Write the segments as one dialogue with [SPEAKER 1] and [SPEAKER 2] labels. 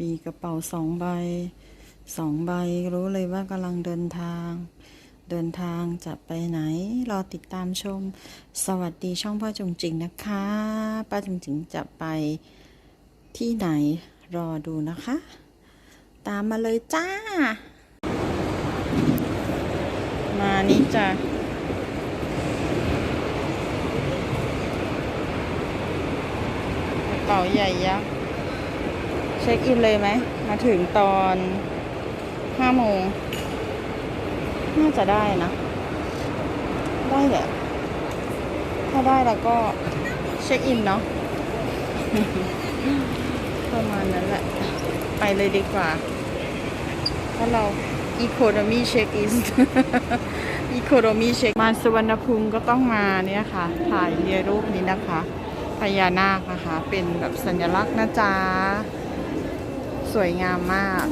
[SPEAKER 1] มีกระเป๋าสองใบสองใบรู้เลยว่ากำลังเดินทาง เดินทางจะไปไหน รอติดตามชม สวัสดีช่องพ่อจงจิงนะคะป้าจงจิงจะไปที่ไหนรอดูนะคะ ตามมาเลยจ้า มานี่จ้ะกระเป๋าใหญ่ยักษ์ ช็คอินเลยไหม มาถึงตอนห้าโมง น่าจะได้นะ ได้แหละ ถ้าได้แล้วก็เช็คอินเนาะ ประมาณนั้นแหละ ไปเลยดีกว่า ถ้าเรา Economy Check in Economy Check มาสุวรรณภูมิก็ต้องมาเนี่ยค่ะ ถ่ายเรียรูปนี้นะคะพญานาคนะคะ เป็นแบบสัญลักษณ์นะจ๊ะ สวยงามมาก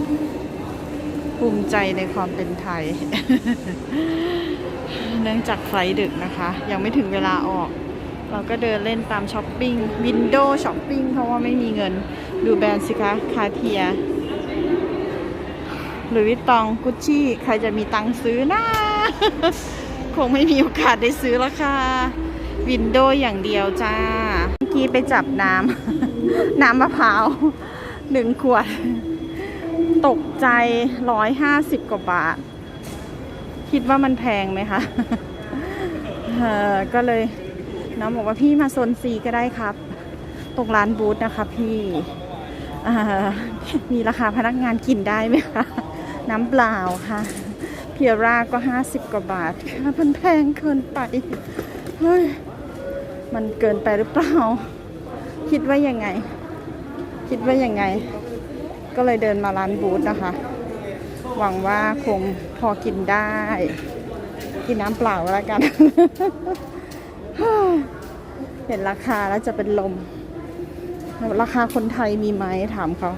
[SPEAKER 1] ภูมิใจในความเป็นไทย เนื่องจากไฟดึกนะคะ ยังไม่ถึงเวลาออก เราก็เดินเล่นตามช้อปปิ้ง วินโดว์ช้อปปิ้ง เพราะว่าไม่มีเงิน ดูแบรนด์สิคะ คาเทียหรือวิตตองกุชชี่ ใครจะมีตังซื้อนะคงไม่มีโอกาสได้ซื้อแล้วค่ะ วินโดว์อย่างเดียวจ้า เมื่อกี้ไปจับน้ำ น้ำมะพร้าว หนึ่งขวด ตกใจร้อยห้าสิบกว่าบาท คิดว่ามันแพงไหมคะเออก็เลยน้องบอกว่าพี่มาโซนซีก็ได้ครับตรงร้านบูธนะคะพี่มีราคาพนักงานกินได้ไหมคะ น้ำเปล่าค่ะ เพียร่าก็ห้าสิบกว่าบาทค่ะมันแพงเกินไป เฮ้ย มันเกินไปหรือเปล่า คิดว่ายังไง คิดว่ายังไง ก็เลยเดินมาร้านบูธนะคะ หวังว่าคงพอกินได้ กินน้ำเปล่าแล้วกัน เห็นราคาแล้วจะเป็นลม ราคาคนไทยมีไหมถามเขา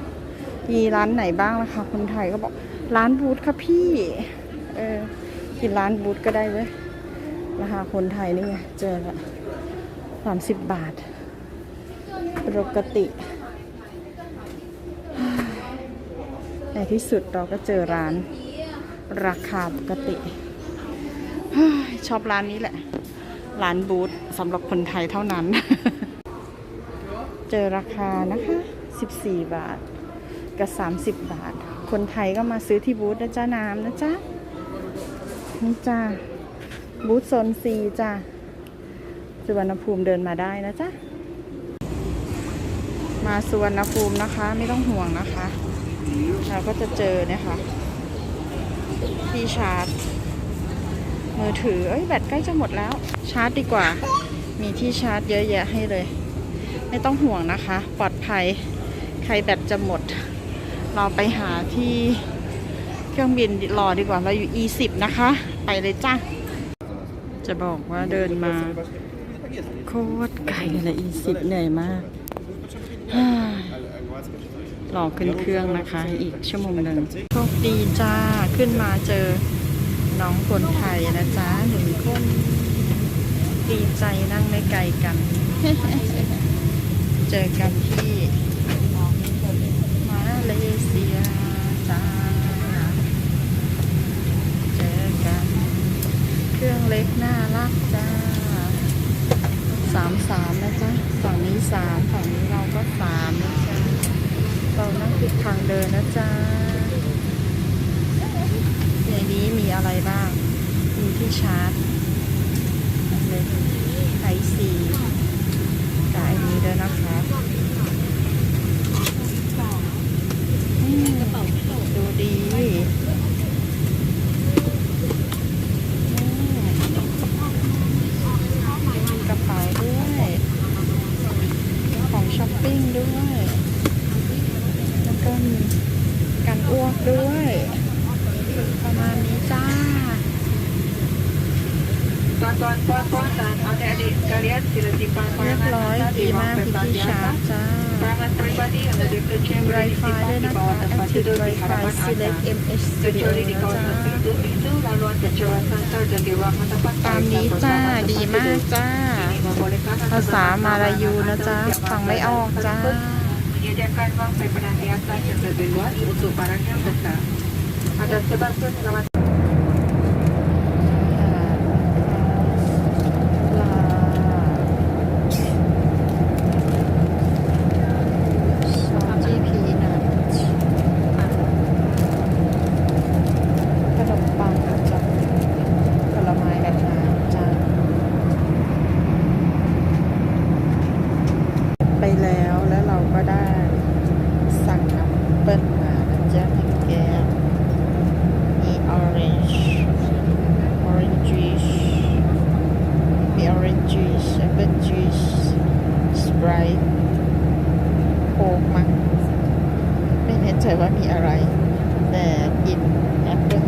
[SPEAKER 1] มีร้านไหนบ้างราคาคนไทยก็บอกร้านบูธค่ะพี่ เออ กินร้านบูธก็ได้เว้ยราคาคนไทยนี่ไงเจอละสามสิบบาท ปกติ ในที่สุดเราก็เจอร้าน ราคาปกติชอบร้านนี้แหละ ร้านบูธสำหรับคนไทยเท่านั้น เจอราคานะคะ 14 บาท กับ 30 บาท คนไทยก็มาซื้อที่บูธนะจ๊ะน้ำนะจ๊ะนี่จ้าบูธโซนซีจ้าสุวรรณภูมิเดินมาได้นะจ๊ะ มาสุวรรณภูมินะคะ ไม่ต้องห่วงนะคะ เราก็จะเจอนี่ยค่ะที่ชาร์จ มือถือ เอ้ยแบตใกล้จะหมดแล้ว ชาร์จดีกว่า มีที่ชาร์จเยอะแยะให้เลย ไม่ต้องห่วงนะคะ ปลอดภัย ใครแบตจะหมด เราไปหาที่เครื่องบินรอดีกว่า เราอยู่ E10 นะคะ ไปเลยจ้าจะบอกว่าเดินมาโคตรไกลเลย E10 เหนื่อยมาก รอขึ้นเครื่องนะคะ อีกชั่วโมงหนึ่งโชคดีจ้าขึ้นมาเจอน้องคนไทยนะจ๊ะหนึ่งคนดีใจนั่งไม่ไกลกัน เจอกันที่มาเลเซียจ้าเจอกัน เครื่องเล็กน่ารักจ้าสามสามนะจ๊ะฝั่งนี้สามฝั่งนี้เราก็สามนะจ๊ะ เรานั่งติ ดทางเดินนะจ๊ะในนี้มีอะไรบ้าง มีที่ชาร์จเลยไอซีกับไอนี้ด้วยนะคะอืมดูดีอืมกระเป๋าด้วย ของช้อปปิ้งด้วย แล้ว ก็มีกันอ้วกด้วย ประมาณนี้จ้าเรียบร้อยดีมากพี่
[SPEAKER 2] พี่
[SPEAKER 1] ชาจ้า
[SPEAKER 2] ไรไฟได้
[SPEAKER 1] วยนะคะ Active Wi-Fi Select MH Studio ตามนี้จ้า ดีมากจ้า ภาษามาลายูนะจ้า ฟังไม่ออกจ้า
[SPEAKER 2] menyediakan bangkai penantiasan yang lebih untuk para anggota. ada
[SPEAKER 1] ketentuan pengawasan juice. I got juice, Sprite, Coke, Mang. Then it's a one here, right? Then it.